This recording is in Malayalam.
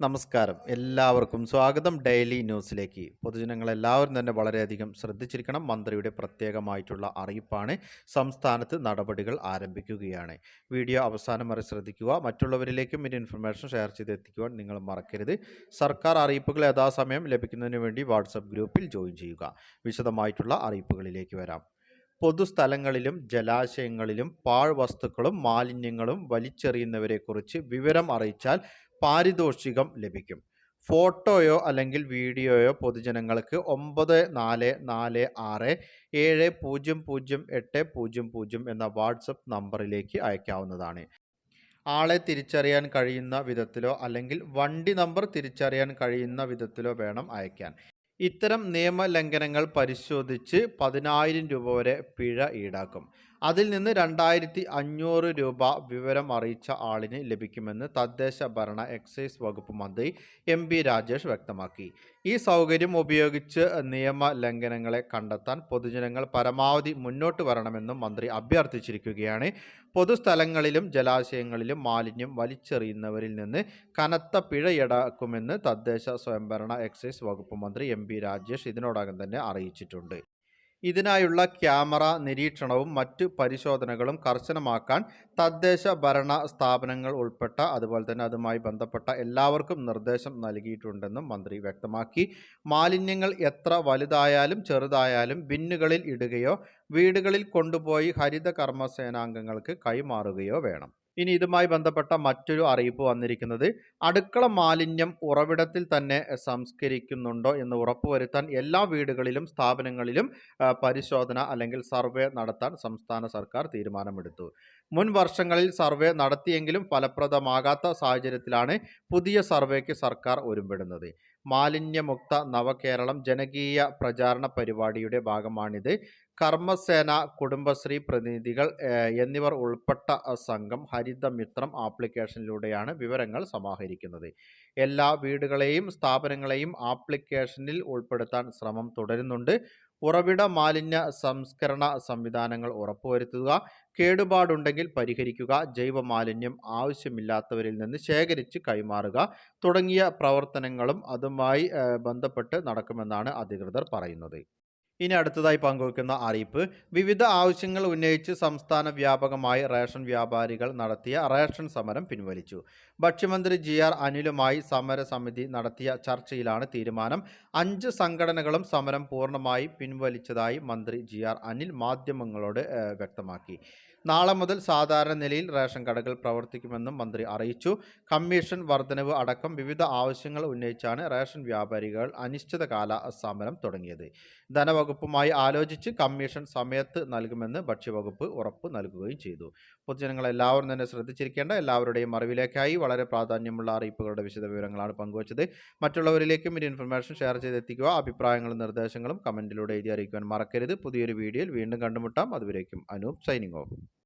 നമസ്കാരം. എല്ലാവർക്കും സ്വാഗതം. ഡെയിലി ന്യൂസിലേക്ക്. പൊതുജനങ്ങൾ എല്ലാവരും തന്നെ വളരെയധികം ശ്രദ്ധിച്ചിരിക്കണം. മന്ത്രിയുടെ പ്രത്യേകമായിട്ടുള്ള അറിയിപ്പാണ്. സംസ്ഥാനത്ത് നടപടികൾ ആരംഭിക്കുകയാണ്. വീഡിയോ അവസാനം വരെ ശ്രദ്ധിക്കുക. മറ്റുള്ളവരിലേക്കും ഇതിന്റെ ഇൻഫർമേഷൻ ഷെയർ ചെയ്ത് എത്തിക്കുവാൻ നിങ്ങൾ മറക്കരുത്. സർക്കാർ അറിയിപ്പുകൾ യഥാസമയം ലഭിക്കുന്നതിന് വേണ്ടി വാട്സപ്പ് ഗ്രൂപ്പിൽ ജോയിൻ ചെയ്യുക. വിശദമായിട്ടുള്ള അറിയിപ്പുകളിലേക്ക് വരാം. പൊതുസ്ഥലങ്ങളിലും ജലാശയങ്ങളിലും പാഴ്വസ്തുക്കളും മാലിന്യങ്ങളും വലിച്ചെറിയുന്നവരെക്കുറിച്ച് വിവരം അറിയിച്ചാൽ പാരിതോഷികം ലഭിക്കും. ഫോട്ടോയോ അല്ലെങ്കിൽ വീഡിയോയോ പൊതുജനങ്ങൾക്ക് ഒമ്പത് നാല് നാല് ആറ് ഏഴ് പൂജ്യം പൂജ്യം എട്ട് പൂജ്യം പൂജ്യം എന്ന വാട്സപ്പ് നമ്പറിലേക്ക് അയക്കാവുന്നതാണ് ആളെ തിരിച്ചറിയാൻ കഴിയുന്ന വിധത്തിലോ അല്ലെങ്കിൽ വണ്ടി നമ്പർ തിരിച്ചറിയാൻ കഴിയുന്ന വിധത്തിലോ വേണം അയക്കാൻ ഇത്തരം നിയമലംഘനങ്ങൾ പരിശോധിച്ച് പതിനായിരം രൂപ വരെ പിഴ ഈടാക്കും. അതിൽ നിന്ന് രണ്ടായിരത്തി അഞ്ഞൂറ് രൂപ വിവരം അറിയിച്ച ആളിന് ലഭിക്കുമെന്ന് തദ്ദേശ ഭരണ എക്സൈസ് വകുപ്പ് മന്ത്രി എം പി രാജേഷ് വ്യക്തമാക്കി. ഈ സൗകര്യം ഉപയോഗിച്ച് നിയമ ലംഘനങ്ങളെ കണ്ടെത്താൻ പൊതുജനങ്ങൾ പരമാവധി മുന്നോട്ട് വരണമെന്നും മന്ത്രി അഭ്യർത്ഥിച്ചിരിക്കുകയാണ്. പൊതുസ്ഥലങ്ങളിലും ജലാശയങ്ങളിലും മാലിന്യം വലിച്ചെറിയുന്നവരിൽ നിന്ന് കനത്ത പിഴ ഈടാക്കുമെന്ന് തദ്ദേശ സ്വയംഭരണ എക്സൈസ് വകുപ്പ് മന്ത്രി എം രാജേഷ് ഇതിനോടകം തന്നെ അറിയിച്ചിട്ടുണ്ട്. ഇതിനായുള്ള ക്യാമറ നിരീക്ഷണവും മറ്റ് പരിശോധനകളും കർശനമാക്കാൻ തദ്ദേശ ഭരണ സ്ഥാപനങ്ങൾ ഉൾപ്പെട്ട അതുപോലെ തന്നെ അതുമായി ബന്ധപ്പെട്ട എല്ലാവർക്കും നിർദ്ദേശം നൽകിയിട്ടുണ്ടെന്നും മന്ത്രി വ്യക്തമാക്കി. മാലിന്യങ്ങൾ എത്ര വലുതായാലും ചെറുതായാലും ബിന്നുകളിൽ ഇടുകയോ വീടുകളിൽ കൊണ്ടുപോയി ഹരിത കർമ്മസേനാംഗങ്ങൾക്ക് കൈമാറുകയോ വേണം. ഇനി ഇതുമായി ബന്ധപ്പെട്ട മറ്റൊരു അറിയിപ്പ് വന്നിരിക്കുന്നത് അടുക്കള മാലിന്യം ഉറവിടത്തിൽ തന്നെ സംസ്കരിക്കുന്നുണ്ടോ എന്ന് ഉറപ്പുവരുത്താൻ എല്ലാ വീടുകളിലും സ്ഥാപനങ്ങളിലും പരിശോധന അല്ലെങ്കിൽ സർവേ നടത്താൻ സംസ്ഥാന സർക്കാർ തീരുമാനമെടുത്തു. മുൻ വർഷങ്ങളിൽ സർവേ നടത്തിയെങ്കിലും ഫലപ്രദമാകാത്ത സാഹചര്യത്തിലാണ് പുതിയ സർവേക്ക് സർക്കാർ ഒരുമ്പെടുന്നത്. മാലിന്യമുക്ത നവകേരളം ജനകീയ പ്രചാരണ പരിപാടിയുടെ ഭാഗമാണിത്. കർമ്മസേന കുടുംബശ്രീ പ്രതിനിധികൾ എന്നിവർ ഉൾപ്പെട്ട സംഘം ഹരിതമിത്രം ആപ്ലിക്കേഷനിലൂടെയാണ് വിവരങ്ങൾ സമാഹരിക്കുന്നത്. എല്ലാ വീടുകളെയും സ്ഥാപനങ്ങളെയും ആപ്ലിക്കേഷനിൽ ഉൾപ്പെടുത്താൻ ശ്രമം തുടരുന്നുണ്ട്. ഉറവിട മാലിന്യ സംസ്കരണ സംവിധാനങ്ങൾ ഉറപ്പുവരുത്തുക കേടുപാടുണ്ടെങ്കിൽ പരിഹരിക്കുക ജൈവ മാലിന്യം ആവശ്യമില്ലാത്തവരിൽ നിന്ന് ശേഖരിച്ച് കൈമാറുക തുടങ്ങിയ പ്രവർത്തനങ്ങളും അതുമായി ബന്ധപ്പെട്ട് നടക്കുമെന്നാണ് അധികൃതർ പറയുന്നത്. ഇനി അടുത്തതായി പങ്കുവയ്ക്കുന്ന അറിയിപ്പ്. വിവിധ ആവശ്യങ്ങൾ ഉന്നയിച്ച് സംസ്ഥാന വ്യാപകമായി റേഷൻ വ്യാപാരികൾ നടത്തിയ റേഷൻ സമരം പിൻവലിച്ചു. ഭക്ഷ്യമന്ത്രി ജി ആർ അനിലുമായി സമരസമിതി നടത്തിയ ചർച്ചയിലാണ് തീരുമാനം. അഞ്ച് സംഘടനകളും സമരം പൂർണമായി പിൻവലിച്ചതായി മന്ത്രി ജി ആർ അനിൽ മാധ്യമങ്ങളോട് വ്യക്തമാക്കി. നാളെ മുതൽ സാധാരണ നിലയിൽ റേഷൻ കടകൾ പ്രവർത്തിക്കുമെന്നും മന്ത്രി അറിയിച്ചു. കമ്മീഷൻ വർധനവ് അടക്കം വിവിധ ആവശ്യങ്ങൾ ഉന്നയിച്ചാണ് റേഷൻ വ്യാപാരികൾ അനിശ്ചിതകാല സമരം തുടങ്ങിയത്. ധനവകുപ്പുമായി ആലോചിച്ച് കമ്മീഷൻ സമയത്ത് നൽകുമെന്ന് ഭക്ഷ്യവകുപ്പ് ഉറപ്പ് നൽകുകയും ചെയ്തു. പൊതുജനങ്ങൾ എല്ലാവരും തന്നെ ശ്രദ്ധിച്ചിരിക്കേണ്ട എല്ലാവരുടെയും അറിവിലേക്കായി വളരെ പ്രാധാന്യമുള്ള അറിയിപ്പുകളുടെ വിശദ വിവരങ്ങളാണ് പങ്കുവച്ചത്. മറ്റുള്ളവരിലേക്കും ഈ ഇൻഫർമേഷൻ ഷെയർ ചെയ്തെത്തിക്കുക അഭിപ്രായങ്ങളും നിർദ്ദേശങ്ങളും കമന്റിലൂടെ എഴുതി അറിയിക്കുവാൻ മറക്കരുത്. പുതിയൊരു വീഡിയോയിൽ വീണ്ടും കണ്ടുമുട്ടാം. അതുവരേക്കും അനൂപ് സൈനിങ് ഓഫ്